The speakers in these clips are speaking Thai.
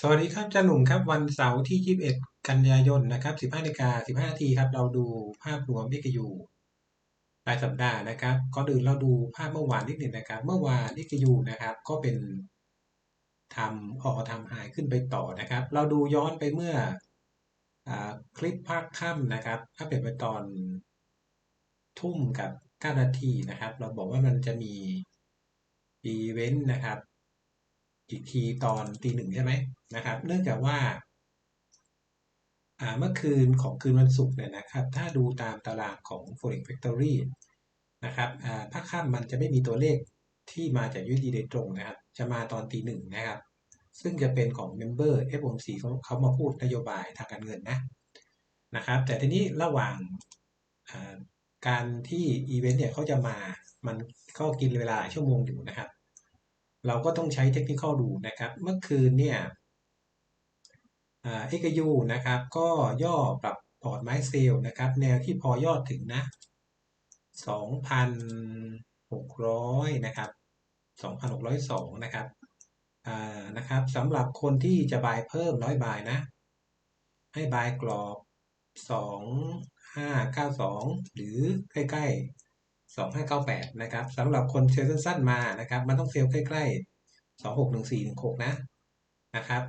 สวัสดีครับจารย์หนุ่มครับวันเสาร์ที่ 21 กันยายนนะครับ15นาฬิกา15นาทีครับเราดูภาพรวม XU รายสัปดาห์นะครับก่อนอื่นเราดูภาพเมื่อวานนิดหนึ่งนะครับ เมื่อวาน XU นะครับก็เป็นทำออกทำหายขึ้นไปต่อนะครับ เราดูย้อนไปเมื่ออคลิปภาคค่ำนะครับถ้าเป็นไปตอนทุ่มกับ9นาทีนะครับ เราบอกว่ามันจะมีอีเวนต์นะครับ อีกทีตอนตีหนึ่งใช่ไหมนะครับ เนื่องจากว่าเมื่อคืนของคืนวันศุกร์เนี่ยนะครับ ถ้าดูตามตารางของ Forex Factory นะครับภาคค่ำมันจะไม่มีตัวเลขที่มาจาก USD โดยตรงนะครับ จะมาตอนตีหนึ่งนะครับ ซึ่งจะเป็นของ Member FOMC เขาเขามาพูดนโยบายทางการเงินนะนะครับ แต่ทีนี้ระหว่างการที่อีเวนต์เนี่ยเขาจะมา มันก็กินเวลาชั่วโมงอยู่นะครับ เราก็ต้องใช้เทคนิคดูนะครับ เมื่อคืนเนี่ยเอ็กยูนะครับ ก็ย่อปรับพอร์ตไม้เซลล์นะครับ แนวที่พอยอดถึงนะ 2,600 นะครับ 2,602 นะครับนะครับสำหรับคนที่จะบายเพิ่มร้อยบายนะ ให้บายกรอบ 2592 หรือใกล้ ๆ 2598 นะครับสำหรับคนเซลล์สั้นๆมานะครับ มันต้องเซลล์ใกล้ๆ 261416 นะนะครับ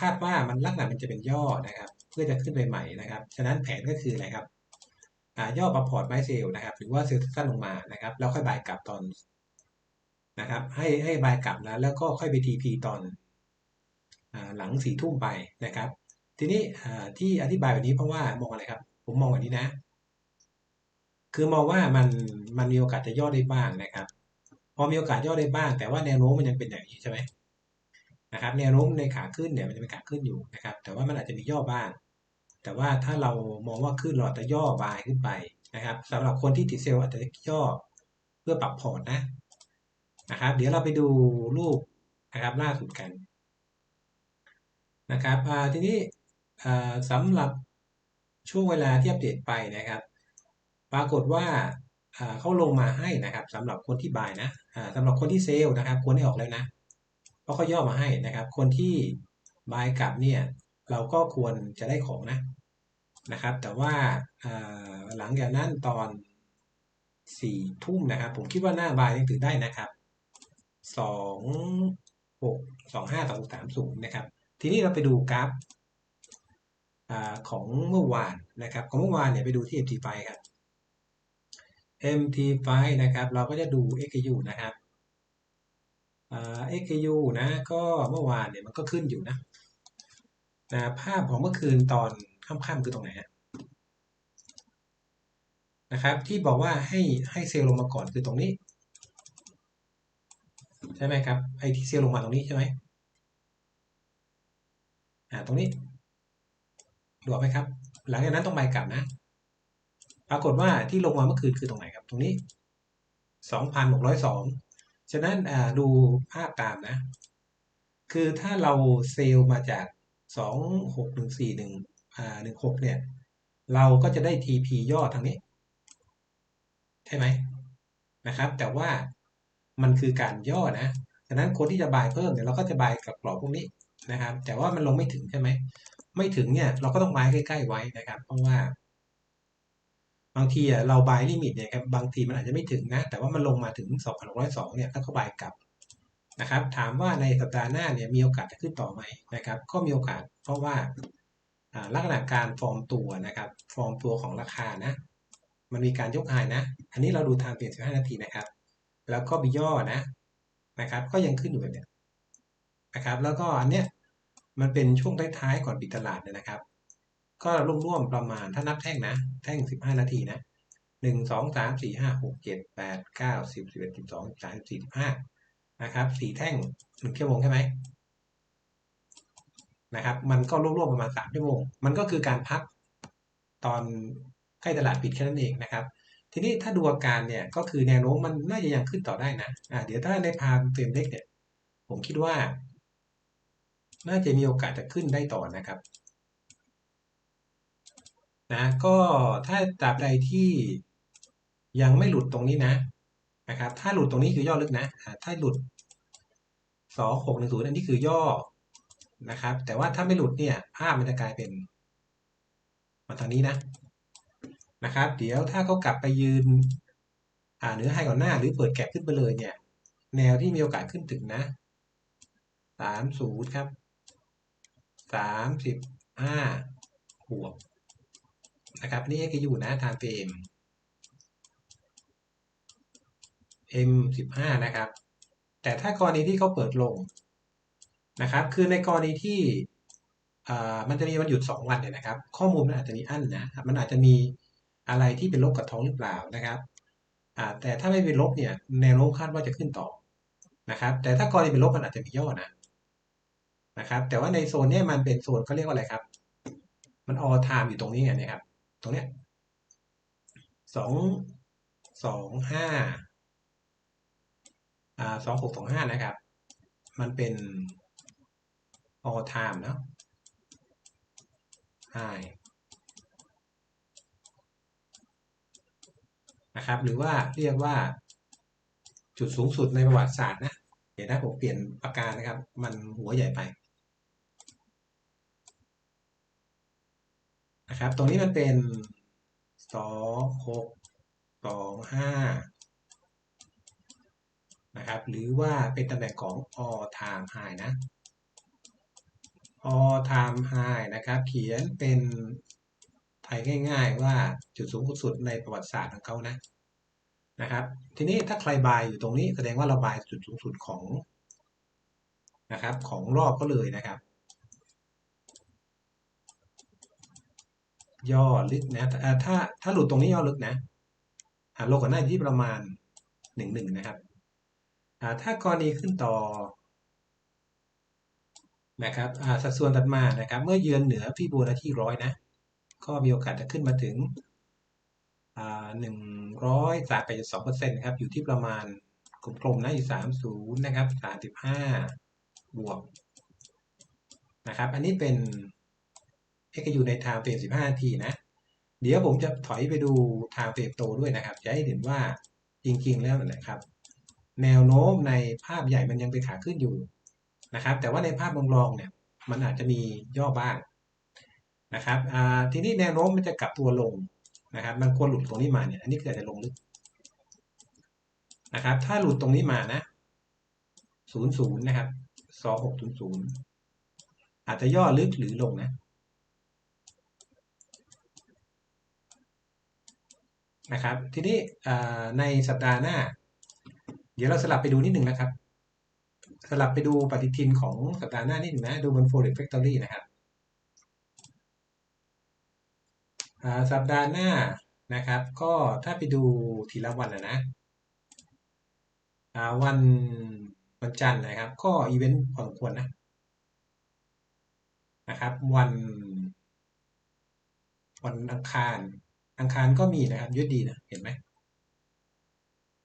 คาดว่ามันลักษณะมันจะเป็นย่อนะครับ เพื่อจะขึ้นไปใหม่นะครับ ฉะนั้นแผนก็คืออะไรครับย่อประพอร์ตไม้เซลล์นะครับ หรือว่าเซลล์สั้นลงมานะครับ แล้วค่อยบายกลับตอนนะครับ ให้ให้บายกลับนะแล้วก็ค่อยไปทีพีตอนหลังสี่ทุ่มไปนะครับ ทีนี้ที่อธิบายแบบนี้เพราะว่ามองอะไรครับ ผมมองแบบนี้นะ คือมองว่ามันมันมีโอกาสจะย่อได้บ้างนะครับ พอมีโอกาสย่อได้บ้าง แต่ว่าแนวโน้มมันยังเป็นอย่างนี้ใช่ไหมนะครับแนวโน้มในขาขึ้นเนี่ยมันจะเป็นขาขึ้นอยู่นะครับ แต่ว่ามันอาจจะมีย่อบ้าง แต่ว่าถ้าเรามองว่าขึ้นเราจะย่อบายขึ้นไปนะครับสำหรับคนที่ติดเซลล์อาจจะย่อเพื่อปรับพอร์ตนะนะครับ เดี๋ยวเราไปดูรูปนะครับล่าสุดกันนะครับทีนี้สำหรับช่วงเวลาที่อัปเดตไปนะครับ ปรากฏว่าเขาลงมาให้นะครับสำหรับคนที่บายนะสำหรับคนที่เซลล์นะครับควรได้ออกแล้วนะ เพราะเขาย่อมาให้นะครับ คนที่บายกลับเนี่ยเราก็ควรจะได้ของนะนะครับ แต่ว่าหลังจากนั้นตอนสี่ทุ่มนะครับ ผมคิดว่าหน้าบายยังถือได้นะครับสองหกสองห้าสองสามศูนย์นะครับ ทีนี้เราไปดูกราฟของเมื่อวานนะครับ ของเมื่อวานเนี่ยไปดูที่ MT5 ครับ MT5 นะครับ เราก็จะดู XU นะครับ XU นะ ก็เมื่อวานเนี่ยมันก็ขึ้นอยู่นะนะภาพของเมื่อคืนตอนค่ำๆคือตรงไหนนะครับ ที่บอกว่าให้ให้เซลล์ลงมาก่อนคือตรงนี้ ใช่ไหมครับไอที่เซลล์ลงมาตรงนี้ใช่ไหมอ่าตรงนี้ดูไหมครับ หลังจากนั้นต้องไปกลับนะ ปรากฏว่าที่ลงมาเมื่อคืนคือตรงไหนครับ ตรงนี้สองพันหกร้อยสองฉะนั้นดูภาพตามนะ คือถ้าเราเซลล์มาจากสองหกหนึ่งสี่หนึ่งหนึ่งหกเนี่ย เราก็จะได้ TP ย่อทางนี้ ใช่ไหมนะครับ แต่ว่ามันคือการย่อนะฉะนั้นคนที่จะบายเพิ่มเนี่ยเราก็จะบายกับกรอบพวกนี้นะครับ แต่ว่ามันลงไม่ถึงใช่ไหม ไม่ถึงเนี่ยเราก็ต้องบายใกล้ ๆ ไว้นะครับ เพราะว่า บางทีเราบายลิมิตเนี่ยครับบางทีมันอาจจะไม่ถึงนะ แต่ว่ามันลงมาถึง 2,602 เนี่ยถ้าเขาบายกลับนะครับถามว่าในสัปดาห์หน้าเนี่ยมีโอกาสจะขึ้นต่อไหมนะครับ ก็มีโอกาสเพราะว่าลักษณะการฟอร์มตัวนะครับ ฟอร์มตัวของราคานะ มันมีการยกไฮนะ อันนี้เราดูทางเปลี่ยน 15 นาทีนะครับ แล้วก็บีย่อนะนะครับ ก็ยังขึ้นอยู่แบบนี้นะครับ แล้วก็อันเนี้ยมันเป็นช่วงท้ายๆก่อนปิดตลาดนะครับ ก็ร่วมๆประมาณถ้านับแท่งนะ แท่ง15นาทีนะหนึ่งสองสามสี่ห้าหกเจ็ดแปดเก้าสิบสิบเอ็ดสิบสองสิบสามสิบสี่สิบห้านะครับสี่แท่งหนึ่งชั่วโมงใช่ไหมนะครับ มันก็ร่วมๆประมาณสามชั่วโมง มันก็คือการพักตอนใกล้ตลาดปิดแค่นั้นเองนะครับ ทีนี้ถ้าดูอาการเนี่ยก็คือแนวโน้มมันน่าจะยังขึ้นต่อได้นะอ่าเดี๋ยวถ้าในพาเฟรมเล็กเนี่ย ผมคิดว่า น่าจะมีโอกาสจะขึ้นได้ต่อนะครับ นะก็ถ้าตราบใดที่ยังไม่หลุดตรงนี้นะนะครับ ถ้าหลุดตรงนี้คือย่อลึกนะ ถ้าหลุดสองหกหนึ่งศูนย์อันนี้คือย่อนะครับ แต่ว่าถ้าไม่หลุดเนี่ยภาพมันจะกลายเป็นมาทางนี้นะนะครับ เดี๋ยวถ้าเขากลับไปยืนอ่าเนื้อให้ก่อนหน้าหรือเปิดแก็บขึ้นไปเลยเนี่ย แนวที่มีโอกาสขึ้นถึงนะสามศูนย์ครับสามสิบห้าบวก นะครับนี่ก็อยู่นะทางเฟรม M สิบห้านะครับ แต่ถ้ากรณีที่เขาเปิดลงนะครับ คือในกรณีที่มันจะมีวันหยุด 2 วันเนี่ยนะครับ ข้อมูลมันอาจจะมีอั้นนะมันอาจจะมีอะไรที่เป็นลบกับท้องหรือเปล่านะครับแต่ถ้าไม่เป็นลบเนี่ยแนวโน้มคาดว่าจะขึ้นต่อนะครับ แต่ถ้ากรณีเป็นลบมันอาจจะมีย่อนะนะครับ แต่ว่าในโซนนี้มันเป็นโซนเขาเรียกว่าอะไรครับ มันออทามอยู่ตรงนี้ไงนะครับ ตรงเนี้ยสองสองห้าอ่าสองหกสองห้านะครับ มันเป็น all time เนาะ high นะครับ หรือว่าเรียกว่าจุดสูงสุดในประวัติศาสตร์นะเดี๋ยวถ้าผมเปลี่ยนปากกานะครับ มันหัวใหญ่ไป นะครับ ตรงนี้มันเป็นสองหกสองห้านะครับ หรือว่าเป็นตำแหน่งของ all time high นะ all time high นะครับ เขียนเป็นไทยง่าย ๆ ว่าจุดสูงสุดในประวัติศาสตร์ของเขานะนะครับ ทีนี้ถ้าใครบายอยู่ตรงนี้แสดงว่าเราบายจุดสูงสุดของนะครับของรอบก็เลยนะครับ ย่อลึกนะถ้าถ้าหลุดตรงนี้ย่อลึกนะโลก่อนหน้าที่ประมาณหนึ่งหนึ่งนะครับถ้ากรณีขึ้นต่อนะครับสัดส่วนตัดมานะครับ เมื่อเยือนเหนือพี่บูนาที่ร้อยนะ ก็มีโอกาสจะขึ้นมาถึงหนึ่งร้อยสามไปสองเปอร์เซ็นต์ครับ อยู่ที่ประมาณกลมๆนะอยู่สามศูนย์นะครับสามสิบห้าบวกนะครับ อันนี้เป็น เอ็กอยู่ในทางเฟรมสิบห้านาทีนะ เดี๋ยวผมจะถอยไปดูทางเฟรมโตด้วยนะครับ จะให้เห็นว่าจริงๆแล้วนะครับ แนวโน้มในภาพใหญ่มันยังเป็นขาขึ้นอยู่นะครับ แต่ว่าในภาพรองๆเนี่ยมันอาจจะมีย่อบ้างนะครับทีนี้แนวโน้มมันจะกลับตัวลงนะครับ มันควรหลุดตรงนี้มาเนี่ย อันนี้ก็จะลงลึกนะครับ ถ้าหลุดตรงนี้มานะศูนย์ศูนย์นะครับสองหกศูนย์ศูนย์อาจจะย่อลึกหรือลงนะ นะครับ ทีนี้ในสัปดาห์หน้า เดี๋ยวเราสลับไปดูนิดหนึ่งนะครับ สลับไปดูปฏิทินของสัปดาห์หน้านิดหนึ่งนะ ดูบน Forex Factory นะครับสัปดาห์หน้านะครับ ก็ถ้าไปดูทีละวันนะนะวันวันจันทร์นะครับ ก็อีเวนต์พอสมควรนะนะครับ วัน วันอังคาร อังคารก็มีนะครับยืดดีนะเห็นไหม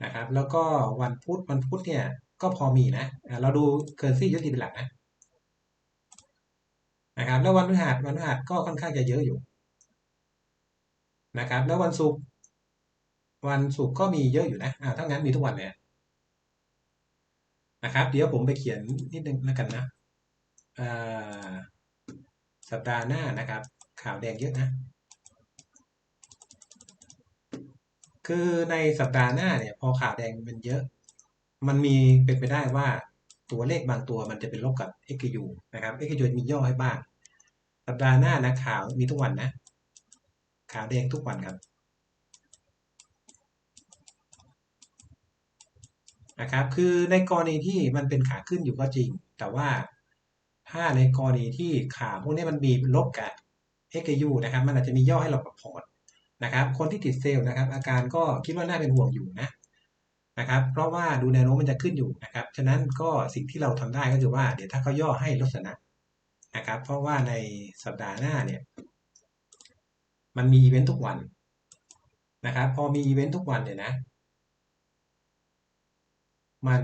นะครับแล้วก็วันพุธวันพุธเนี่ยก็พอมีนะเราดูเคอร์ซี่ยุติเป็นหลักนะนะครับแล้ววันพฤหัสวันพฤหัสก็ค่อนข้างจะเยอะอยู่นะครับแล้ววันศุกร์วันศุกร์ก็มีเยอะอยู่นะอ่าถ้างั้นมีทุกวันเลยนะครับ เดี๋ยวผมไปเขียนนิดนึงแล้วกันนะสัปดาห์หน้านะครับ ข่าวแดงเยอะนะ คือในสัปดาห์หน้าเนี่ยพอข่าวแดงมันเยอะ มันมีเป็นไปได้ว่าตัวเลขบางตัวมันจะเป็นลบกับ XQ นะครับ XQ มีย่อให้บ้าง สัปดาห์หน้านะข่าวมีทุกวันนะ ข่าวแดงทุกวันครับนะครับคือในกรณีที่มันเป็นขาขึ้นอยู่ก็จริง แต่ว่าถ้าในกรณีที่ข่าวพวกนี้มันมีลบกับ XQ นะครับ มันอาจจะมีย่อให้เราปรับพอร์ต นะครับคนที่ติดเซลล์นะครับ อาการก็คิดว่าน่าเป็นห่วงอยู่นะนะครับ เพราะว่าดูแนวโน้มมันจะขึ้นอยู่นะครับ ฉะนั้นก็สิ่งที่เราทำได้ก็คือว่าเดี๋ยวถ้าเขาย่อให้ลดสนะนะครับ เพราะว่าในสัปดาห์หน้าเนี่ย มันมีอีเวนต์ทุกวันนะครับ พอมีอีเวนต์ทุกวันเนี่ยนะ มัน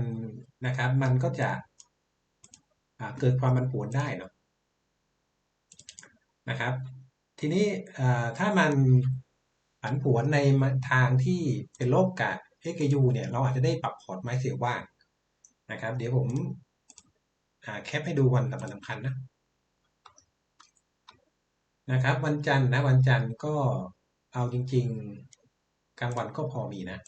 นะครับ มันก็จะเกิดความมันผวนได้เนาะนะครับ ทีนี้ถ้ามัน ผันผวนในทางที่เป็นโลกกะ XU เนี่ยเราอาจจะได้ปรับพอร์ตไม้เสียว่างนะครับ เดี๋ยวผมแคปให้ดูวันสำคัญสำคัญนะนะครับ วันจันทร์นะวันจันทร์ก็เอาจริง ๆ กลางวันก็พอมีนะ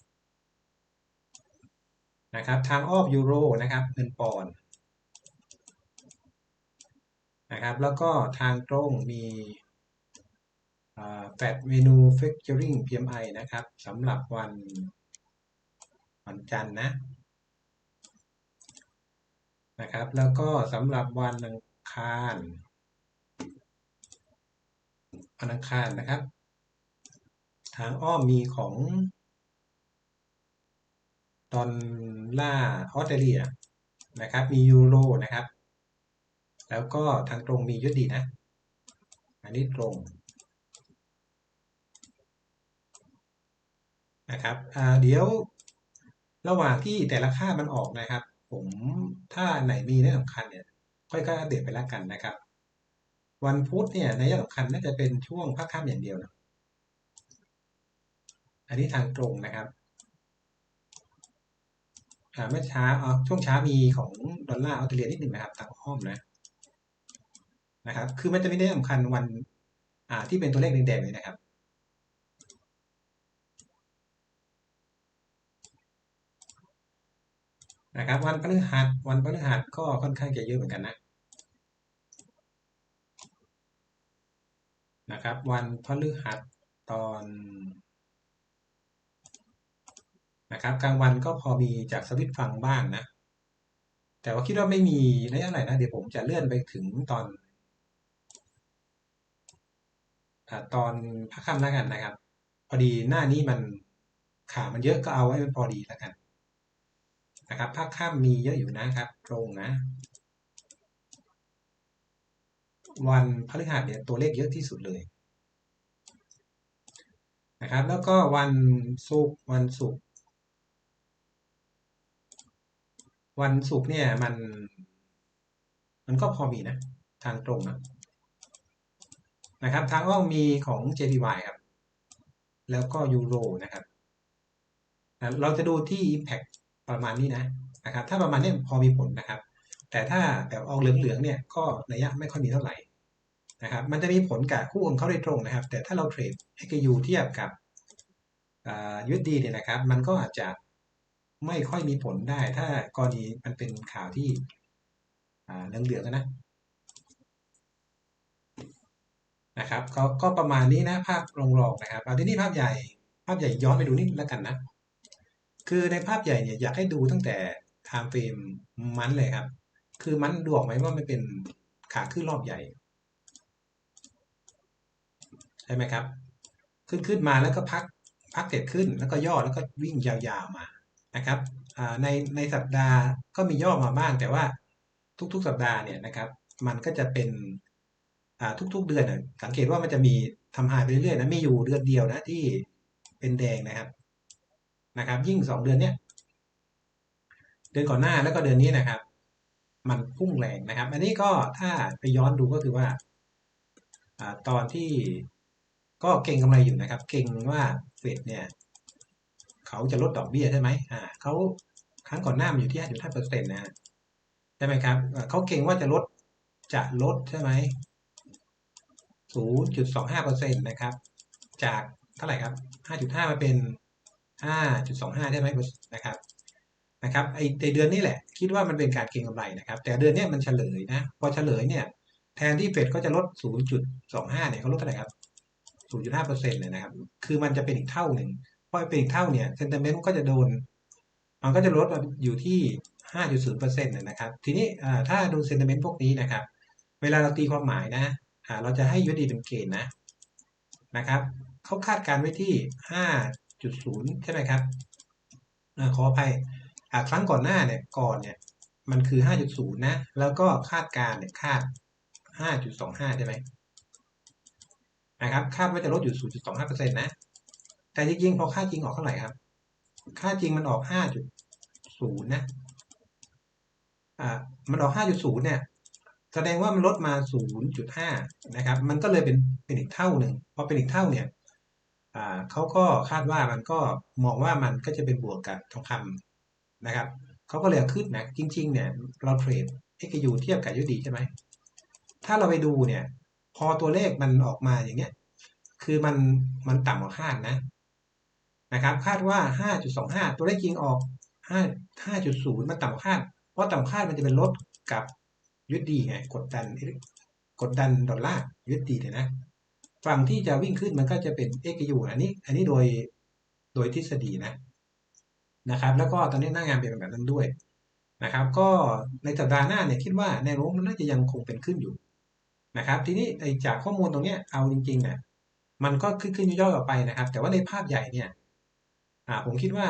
นะครับทางอ้อมยูโรนะครับเงินปอนนะครับแล้วก็ทางตรงมี แฟดเมนูเฟกเจอริง PMI นะครับสำหรับวันวันจันทร์นะนะครับ แล้วก็สำหรับวันอังคารวันอังคารนะครับ ทางอ้อมมีของดอลลาร์ออสเตรเลียนะครับ มียูโรนะครับ แล้วก็ทางตรงมียุดดีนะ อันนี้ตรง นะครับเดี๋ยวระหว่างที่แต่ละค่ามันออกนะครับ ผมถ้าไหนมีในสำคัญเนี่ยค่อยๆอัปเดตไปแล้วกันนะครับ วันพุธเนี่ยในยะสำคัญน่าจะเป็นช่วงภาคค่ำอย่างเดียวนะอันนี้ทางตรงนะครับเมื่อเช้าช่วงเช้ามีของดอลลาร์ออสเตรเลียนิดหนึ่งนะครับทางอ้อมนะนะครับ คือมันจะไม่ได้สำคัญวันที่เป็นตัวเลขแดงๆเลยนะครับ นะครับ วันพฤหัสวันพฤหัสก็ค่อนข้างจะเยอะเหมือนกันนะนะครับ วันพฤหัสตอนนะครับกลางวันก็พอมีจากสวิตฟังบ้างนะ แต่ว่าคิดว่าไม่มีระยะไหนนะ เดี๋ยวผมจะเลื่อนไปถึงตอนตอนพักค่ำแล้วกันนะครับ พอดีหน้านี้มันขามันเยอะก็เอาไว้พอดีแล้วกัน นะครับภาคข้ามมีเยอะอยู่นะครับ ตรงนะ วันพฤหัสเนี่ยตัวเลขเยอะที่สุดเลยนะครับ แล้วก็วันศุกร์วันศุกร์วันศุกร์เนี่ยมัน มันก็พอมีนะ ทางตรงนะนะครับ ทางอ้อมมีของ JPY ครับ แล้วก็ยูโรนะครับ เราจะดูที่ Impact ประมาณนี้นะนะครับถ้าประมาณนี้พอมีผลนะครับ แต่ถ้าแบบออกเหลืองๆเนี่ยก็ระยะไม่ค่อยมีเท่าไหร่นะครับมันจะมีผลกับคู่ของเขาโดยตรงนะครับ แต่ถ้าเราเทรด XU เทียบกับยุดดีเนี่ยนะครับ มันก็อาจจะไม่ค่อยมีผลได้ ถ้ากรณีมันเป็นข่าวที่เหลืองๆนะนะครับก็ก็ประมาณนี้นะภาพรองๆนะครับเอาที่นี่ภาพใหญ่ภาพใหญ่ย้อนไปดูนิดแล้วกันนะ คือในภาพใหญ่เนี่ยอยากให้ดูตั้งแต่ time frame มันเลยครับ คือมันดูออกไหมว่ามันเป็นขาขึ้นรอบใหญ่ใช่ไหมครับ ขึ้นขึ้นมาแล้วก็พักพักเสร็จขึ้นแล้วก็ย่อแล้วก็วิ่งยาวๆมานะครับในในสัปดาห์ก็มีย่อมาบ้าง แต่ว่าทุกๆ สัปดาห์เนี่ยนะครับ มันก็จะเป็นทุกๆ เดือนสังเกตว่ามันจะมีทำหายไปเรื่อยๆนะมีอยู่เดือนเดียวนะที่เป็นแดงนะครับ นะครับ ยิ่งสองเดือนเนี้ยเดือนก่อนหน้าแล้วก็เดือนนี้นะครับ มันพุ่งแรงนะครับ อันนี้ก็ถ้าไปย้อนดูก็คือว่าอตอนที่ก็เก่งกำไรอยู่นะครับ เก่งว่าเฟดเนี่ยเขาจะลดดอกเบี้ยใช่ไหมอ่าเขาครั้งก่อนหน้ามันอยู่ที่5.5เปอร์เซ็นต์นะใช่ไหมครับเขาเก่งว่าจะลดจะลดใช่ไหม0.25เปอร์เซ็นต์นะครับ จากเท่าไหร่ครับ5.5มาเป็น 5.25 ได้ไหมนะครับนะครับไอในเดือนนี้แหละคิดว่ามันเป็นการเก็งกำไรนะครับ แต่เดือนนี้มันเฉลยนะ พอเฉลยเนี่ยแทนที่เฟดก็จะลด 0.25 เนี่ยเขาลดเท่าไหร่ครับ 0.5เปอร์เซ็นต์เลยนะครับ คือมันจะเป็นอีกเท่าหนึ่งเพอเป็นอีกเท่าเนี่ยเซนติเมนต์ก็จะโดน มันก็จะลดอยู่ที่ 5.0เปอร์เซ็นต์นะครับ ทีนี้ถ้าดูเซนติเมนต์พวกนี้นะครับ เวลาเราตีความหมายนะเราจะให้ยูดีเป็นเกณฑ์นะนะครับเขาคาดการไว้ที่ 5.0ใช่ไหมครับอขออภัยครั้งก่อนหน้าเนี่ยก่อนเนี่ยมันคือ 5.0 นะ แล้วก็คาดการเนี่ยคาด 5.25 ใช่ไหมนะครับ คาดว่าจะลดอยู่ 0.25%นะ แต่จริงๆ พอค่าจริงออกเท่าไหร่ครับ ค่าจริงมันออก 5.0 นะ อ่า มันออก 5.0 เนี่ย แสดงว่ามันลดมา 0.5 นะครับ มันก็เลยเป็นเป็นอีกเท่าหนึ่ง พอเป็นอีกเท่าเนี่ย เขาก็คาดว่ามันก็มองว่ามันก็จะเป็นบวกกับทองคำนะครับเขาก็เลยขึ้นนะจริง ๆ เนี่ยเราเทรด XU เทียบกับยูดีใช่ไหมถ้าเราไปดูเนี่ย พอตัวเลขมันออกมาอย่างเงี้ย คือมันมันต่ำกว่าคาดนะนะครับคาดว่า 5.25 ตัวเลขจริงออก 5 5.0 มันต่ำกว่าคาด เพราะต่ำกว่าคาดมันจะเป็นลดกับยุดดีไงกดดันกดดันดอลลาร์ยุดดีเนี่ยนะ ฝั่งที่จะวิ่งขึ้นมันก็จะเป็น XU อันนี้ อันนี้โดยโดยทฤษฎีนะนะครับ แล้วก็ตอนนี้หน้างานเป็นแบบนั้นด้วยนะครับ ก็ในสัปดาห์หน้าเนี่ยคิดว่าแนวโน้มมันน่าจะยังคงเป็นขึ้นอยู่นะครับ ทีนี้จากข้อมูลตรงนี้เอาจริงๆเนี่ยมันก็ขึ้นขึ้นย่อยๆออกไปนะครับ แต่ว่าในภาพใหญ่เนี่ยผมคิดว่า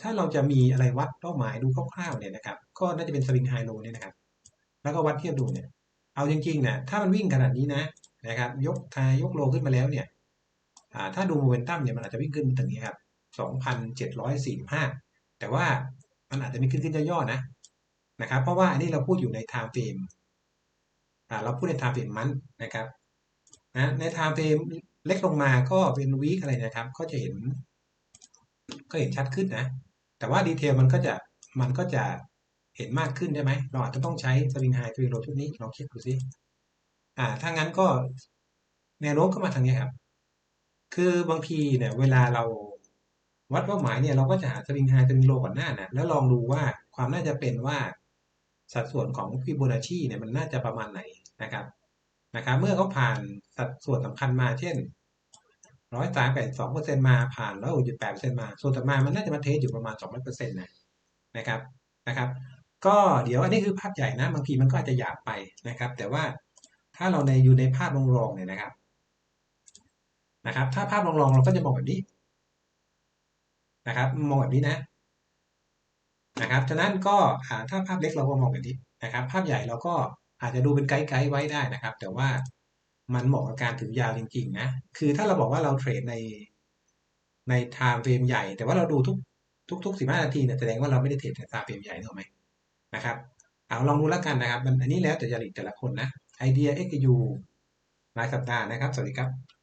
ถ้าเราจะมีอะไรวัดเป้าหมายดูคร่าวๆเนี่ยนะครับ ก็น่าจะเป็นสวิงไฮโลเนี่ยนะครับ แล้วก็วัดเทียบดูเนี่ย เอาจริงๆเนี่ยถ้ามันวิ่งขนาดนี้นะ นะครับยกทายยกโลขึ้นมาแล้วเนี่ยถ้าดูโมเมนตัมเนี่ยมันอาจจะวิ่งขึ้นถึงนี้ครับ2,745 แต่ว่ามันอาจจะมีขึ้นขึ้นย่อๆนะนะครับเพราะว่าอันนี้เราพูดอยู่ในไทม์เฟรมเราพูดในไทม์เฟรมมันนะครับนะในไทม์เฟรมเล็กลงมาก็เป็นวีคอะไรนะครับ ก็จะเห็น ก็เห็นชัดขึ้นนะ แต่ว่าดีเทลมันก็จะมันก็จะเห็นมากขึ้นได้ไหม เราอาจจะต้องใช้สวิงไฮสวิงโลชุดนี้ลองคิดดูสิ อ่าถ้างั้นก็แนวโน้มก็มาทางนี้ครับ คือบางทีเนี่ยเวลาเราวัดเป้าหมายเนี่ยเราก็จะหาสวิงไฮสวิงโลก่อนหน้านะแล้วลองดูว่าความน่าจะเป็นว่าสัดส่วนของฟิโบนัชชีเนี่ยมันน่าจะประมาณไหนนะครับนะครับ เมื่อเขาผ่านสัดส่วนสำคัญมาเช่นร้อยสามแปดสองเปอร์เซ็นมาผ่านร้อยหกจุดแปดเปอร์เซ็นมา ส่วนต่อมามันน่าจะมาเทสอยู่ประมาณสองร้อยเปอร์เซ็นต์นะนะครับนะครับ ก็เดี๋ยวอันนี้คือภาพใหญ่นะบางทีมันก็อาจจะหยาบไปนะครับ แต่ว่า ถ้าเราในอยู่ในภาพรองๆเนี่ยนะครับนะครับ ถ้าภาพรองๆเราก็จะมองแบบนี้นะครับ มองแบบนี้นะนะครับฉะนั้นก็ถ้าภาพเล็กเราก็มองแบบนี้นะครับ ภาพใหญ่เราก็อาจจะดูเป็นไกด์ไว้ได้นะครับ แต่ว่ามันเหมาะกับการถือยาวจริงๆนะคือถ้าเราบอกว่าเราเทรดในในไทม์เฟรมใหญ่ แต่ว่าเราดูทุกทุกทุกสิบห้านาทีเนี่ยแสดงว่าเราไม่ได้เทรดในไทม์เฟรมใหญ่ถูกไหมนะครับ เอาลองดูแล้วกันนะครับอันนี้แล้วแต่จริตแต่ละคนนะ ไอเดีย XU รายสัปดาห์นะครับ สวัสดีครับ